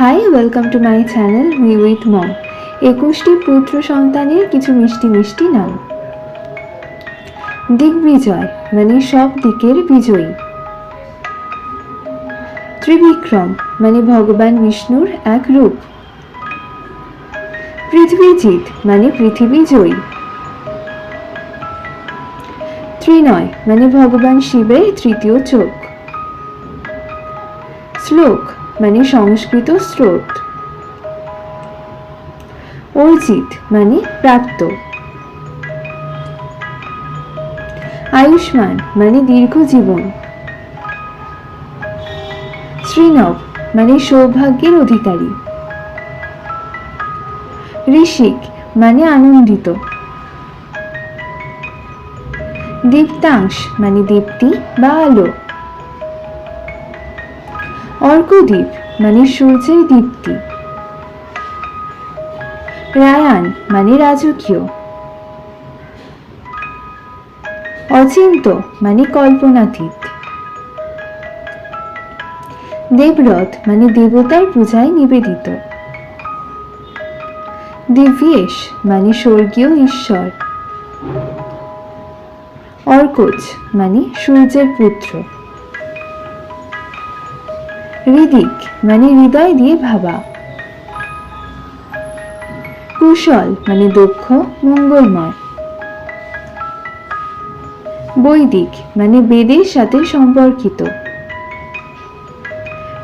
Hi welcome to my channel me with mom একুশটি পুত্র সন্তানের কিছু মিষ্টি মিষ্টি নাম। দিগ্বিজয় মানে সব দিকের বিজয়ী। ত্রিবিক্রম মানে ভগবান বিষ্ণুর এক রূপ। পৃথিবীজিৎ মানে পৃথিবী জয়ী। ত্রিনয় মানে ভগবান শিবের তৃতীয় চোখ। শ্লোক মানে সংস্কৃত স্রোত। অর্জিত মানে প্রাপ্ত। আয়ুষ্মান মানে দীর্ঘ জীবন। শ্রীনব মানে সৌভাগ্যের অধিকারী। ঋষিক মানে আনন্দিত। দীপ্তাংশ মানে দীপ্তি বা আলো। অর্কদ্বীপ মানে সূর্যের দীপ্তি। রায়ান মানে রাজকীয়। অচিন্ত মানে কল্পনাতীত। দেবরথ মানে দেবতার পূজায় নিবেদিত। দিব্যেশ মানে স্বর্গীয় ঈশ্বর। অর্কজ মানে সূর্যের পুত্র। হৃদিক মানে হৃদয় দিয়ে ভাবা। কুশল মানে দক্ষ, মঙ্গলময়। বৈদিক মানে বেদের সাথে সম্পর্কিত।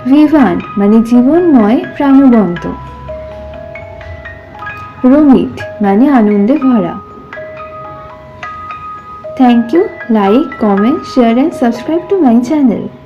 ভিভান মানে জীবনময় প্রাণবন্ত। রমিত মানে আনন্দে ভরা। Thank you like comment share and subscribe to my channel